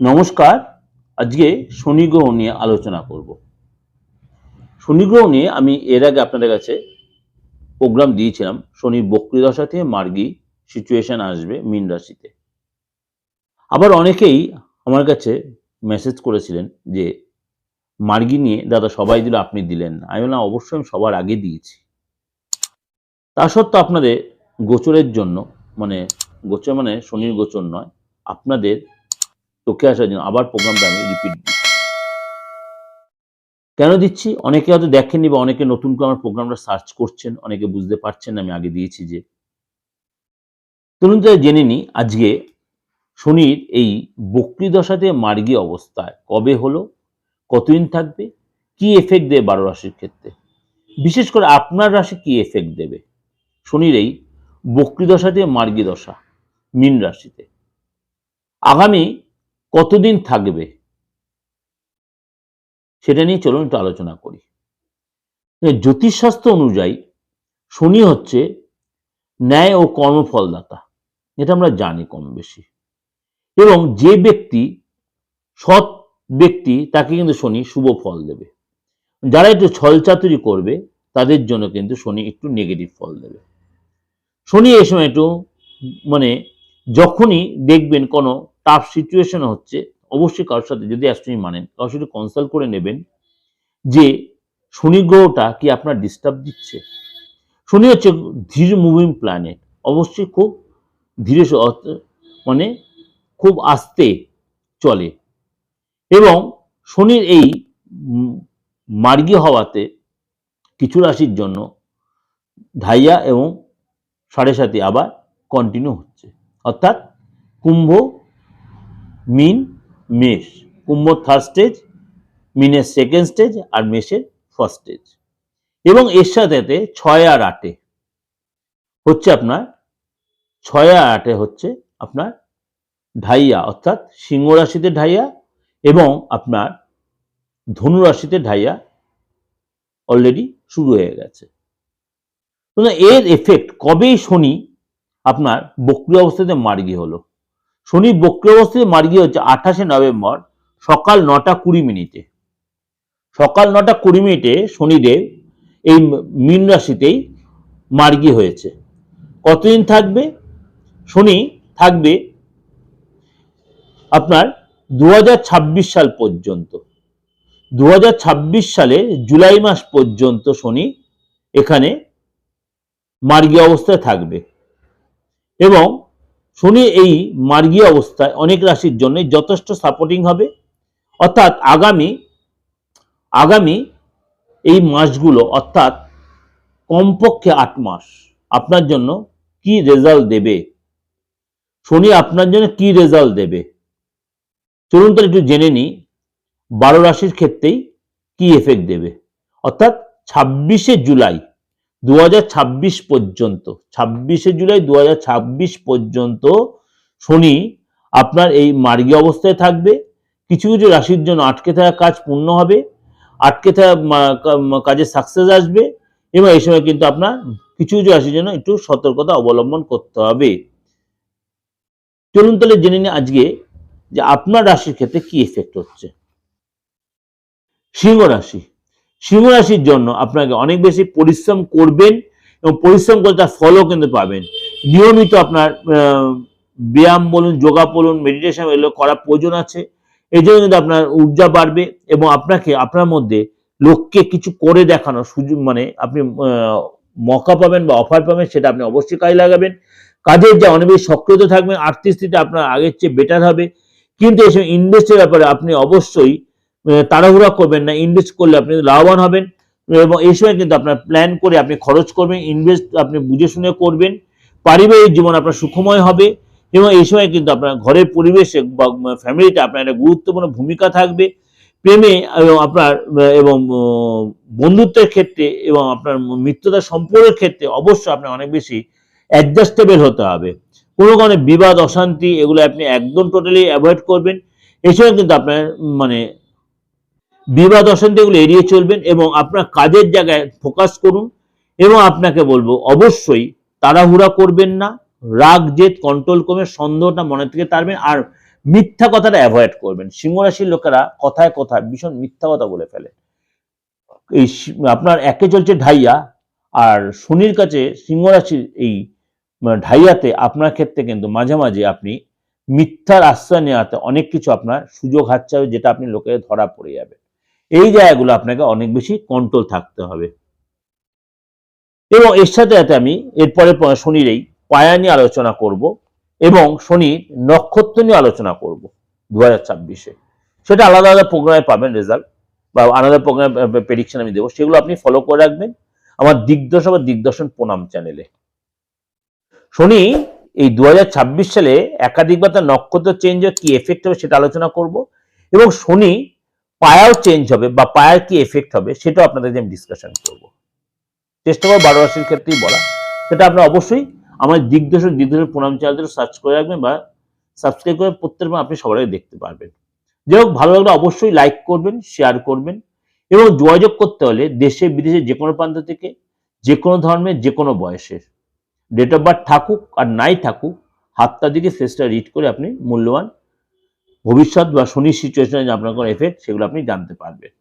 নমস্কার। আজকে শনি গ্রহ নিয়ে আলোচনা করব। শনি গ্রহ নিয়ে আমি এর আগে আপনাদের কাছে প্রোগ্রাম দিয়েছিলাম শনি বক্রী দশা থেকে মার্গী সিচুয়েশন আসবে মীন রাশিতে। আবার অনেকেই আমার কাছে মেসেজ করেছিলেন যে, মার্গি নিয়ে, দাদা, সবাই দিল, আপনি দিলেন না। আমি না অবশ্যই আমি সবার আগে দিয়েছি। তা সত্ত্বেও আপনাদের গোচরের জন্য মানে গোচর মানে শনির গোচর নয়, আপনাদের চোখে আসার জন্য আবার প্রোগ্রামটা আমি রিপিট দিচ্ছি। কেন দিচ্ছি? অনেকে হয়তো দেখেননি বা অনেকে নতুন করে আমার প্রোগ্রামটা সার্চ করছেন, অনেকে বুঝতে পারছেন আমি আগে দিয়েছি যে। চলুন তাহলে জেনে নিই আজকে শনির এই বক্রি দশাতে মার্গী অবস্থায় কবে হলো, কতদিন থাকবে, কি এফেক্ট দেবে বারো রাশির ক্ষেত্রে? বিশেষ করে আপনার রাশি কি এফেক্ট দেবে? শনির এই বক্রি দশাতে মার্গী দশা, মীন রাশিতে। আগামী কতদিন থাকবে? সেটা নিয়ে চলুন একটু আলোচনা করি। জ্যোতিষশাস্ত্র অনুযায়ী শনি হচ্ছে ন্যায় ও কর্মফলদাতা এটা আমরা জানি কম বেশি। এবং যে ব্যক্তি, সৎ ব্যক্তি, তাকে কিন্তু শনি শুভ ফল দেবে। যারা একটু ছলচাতুরি করবে, তাদের জন্য কিন্তু শনি একটু নেগেটিভ ফল দেবে। শনি এই সময় একটু মানে যখনই দেখবেন কোনো টাফ সিচুয়েশন হচ্ছে, অবশ্যই কারোর সাথে যদি অ্যাস্ট্রোনমি মানেন, কারোর সাথে কনসাল্ট করে নেবেন যে শনি গ্রহটা কি আপনার ডিস্টার্ব দিচ্ছে। শনি হচ্ছে ধীর মুভিং প্ল্যানেট অবশ্যই খুব ধীরে মানে খুব আস্তে চলে। এবং শনির এই মার্গী হওয়াতে কিছু রাশির জন্য ধাইয়া এবং সাড়ে সাথে আবার কন্টিনিউ হচ্ছে। অর্থাৎ কুম্ভ মিন, মেষ। কুম্ভ থার্ড স্টেজ মিনের সেকেন্ড স্টেজ আর মেষের ফার্স্ট স্টেজ এবং এর সাথে ছয় আর আটে হচ্ছে আপনার, ছয় আর আটে হচ্ছে আপনার ঢাইয়া, অর্থাৎ সিংহ রাশিতে ঢাইয়া এবং আপনার ধনু রাশিতে ঢাইয়া অলরেডি শুরু হয়ে গেছে। এর এফেক্ট কবেই শনি আপনার বক্রি অবস্থাতে মার্গী হলো? শনি বক্রি অবস্থাতে মার্গী হচ্ছে আঠাশে নভেম্বর, সকাল নটা কুড়ি মিনিটে। সকাল নটা কুড়ি মিনিটে শনিদেব এই মীন রাশিতেই মার্গী হয়েছে। কতদিন থাকবে? শনি থাকবে আপনার দু হাজার ছাব্বিশ সাল পর্যন্ত। দু হাজার ছাব্বিশ সালে জুলাই মাস পর্যন্ত শনি এখানে মার্গী অবস্থায় থাকবে। এবং শনি এই মার্গী অবস্থায় অনেক রাশির জন্য যথেষ্ট সাপোর্টিং হবে। অর্থাৎ আগামী আগামী এই মাসগুলো, অর্থাৎ কমপক্ষে আট মাস, আপনার জন্য কি রেজাল্ট দেবে? শনি আপনার জন্য কি রেজাল্ট দেবে? চলুন তাহলে একটু জেনে নিই, বারো রাশির ক্ষেত্রেই কি এফেক্ট দেবে? অর্থাৎ ছাব্বিশে জুলাই দু হাজার ছাব্বিশ পর্যন্ত, ছাব্বিশে জুলাই দুহাজার ছাব্বিশ পর্যন্ত শনি আপনার এই মার্গী অবস্থায় থাকবে। কিছু কিছু রাশির জন্য আটকে থাকা কাজ পূর্ণ হবে, আটকে থাকা কাজে সাকসেস আসবে এবং এই সময় কিন্তু আপনার কিছু কিছু রাশির জন্য একটু সতর্কতা অবলম্বন করতে হবে। চলুন তাহলে জেনে নিই আজকে যে আপনার রাশির ক্ষেত্রে কি এফেক্ট হচ্ছে। সিংহ রাশি। সিংহ রাশির জন্য আপনাকে অনেক বেশি পরিশ্রম করবেন এবং পরিশ্রম করে তার ফলও কিন্তু পাবেন। নিয়মিত আপনার ব্যায়াম বলুন, যোগা বলুন মেডিটেশন এগুলো করা প্রয়োজন আছে। এই জন্য কিন্তু আপনার ঊর্জা বাড়বে এবং আপনাকে, আপনার মধ্যে লোককে কিছু করে দেখানোর সুযোগ মানে আপনি মকা পাবেন বা অফার পাবেন, সেটা আপনি অবশ্যই কাজে লাগাবেন। কাজের যা অনেক বেশি সক্রিয়তা থাকবেন আর্থিক স্থিতি আপনার আগের চেয়ে বেটার হবে। কিন্তু এসব ইনভেস্টের ব্যাপারে আপনি অবশ্যই তাড়াহুড়া করবেন না ইনভেস্ট করলে আপনি লাভবান হবেন এবং এই সময় কিন্তু আপনার প্ল্যান করে আপনি খরচ করবেন ইনভেস্ট আপনি বুঝে শুনে করবেন। পারিবারিক জীবন আপনার সুখময় হবে এবং এই সময় কিন্তু আপনার ঘরের পরিবেশে বা ফ্যামিলিতে আপনার একটা গুরুত্বপূর্ণ ভূমিকা থাকবে। প্রেমে এবং আপনার এবং বন্ধুত্বের ক্ষেত্রে এবং আপনার মিত্রতা সম্পর্কের ক্ষেত্রে অবশ্যই আপনার অনেক বেশি অ্যাডজাস্টেবল হতে হবে। কোনো কারণে বিবাদ, অশান্তি এগুলো আপনি একদম টোটালি অ্যাভয়েড করবেন। এই সময় কিন্তু আপনার মানে বিবাদ অশান্তি এগুলো এড়িয়ে চলবেন এবং আপনার কাজের জায়গায় ফোকাস করুন এবং আপনাকে বলব, অবশ্যই তাড়াহুড়া করবেন না, রাগ, জেদ কন্ট্রোল করবেন সন্দেহটা মনে থেকে তারবেন আর মিথ্যা কথাটা অ্যাভয়েড করবেন। সিংহ রাশির লোকেরা কথায় কথায় ভীষণ মিথ্যা কথা বলে ফেলে। এই আপনার একে চলছে ঢাইয়া আর শনির কাছে সিংহ রাশির এই মানে ঢাইয়াতে আপনার ক্ষেত্রে কিন্তু মাঝে মাঝে আপনি মিথ্যার আশ্রয় নেওয়াতে অনেক কিছু আপনার সুযোগ হাতছে যেটা আপনি লোকের ধরা পড়ে যাবে। এই জায়গাগুলো আপনাকে অনেক বেশি কন্ট্রোল থাকতে হবে। এবং এর সাথে সাথে আমি এরপরে শনির এই পায়া নিয়ে আলোচনা করব এবং শনির নক্ষত্র নিয়ে আলোচনা করব দু হাজার ছাব্বিশে। সেটা আলাদা আলাদা প্রোগ্রামে পাবেন রেজাল্ট বা আলাদা প্রোগ্রাম প্রেডিকশন আমি দেবো। সেগুলো আপনি ফলো করে রাখবেন আমার দিগদর্শন বা দিগদর্শন প্রণাম চ্যানেলে শনি এই দু হাজার ছাব্বিশ সালে একাধিকবার তার নক্ষত্র চেঞ্জ কি এফেক্ট হবে সেটা আলোচনা করব এবং শনি পায়াও চেঞ্জ হবে বা পায়ার কি এফেক্ট হবে সেটাও আপনাদের আমি ডিসকাশন করব। চেষ্টা করব বারো রাশির ক্ষেত্রেই বলা। সেটা আপনারা অবশ্যই আমার দিগদর্শন দিগদর্শন প্রণাম চ্যানেলটা সার্চ করে রাখবেন বা সাবস্ক্রাইব করে প্রত্যেকবার আপনি সবাই দেখতে পারবেন। যাই হোক, ভালো লাগলে অবশ্যই লাইক করবেন শেয়ার করবেন এবং যোগাযোগ করতে হলে দেশে, বিদেশে যে কোনো প্রান্ত থেকে যে কোনো ধর্মের, যে কোনো বয়সের ডেট অফ বার্থ থাকুক আর নাই থাকুক, হাতটা দিকে ফেসটা রিড করে আপনি মূল্যবান ভবিষ্যৎ বা শনির সিচুয়েশনে আপনার কোনো এফেক্ট সেগুলো আপনি জানতে পারবেন।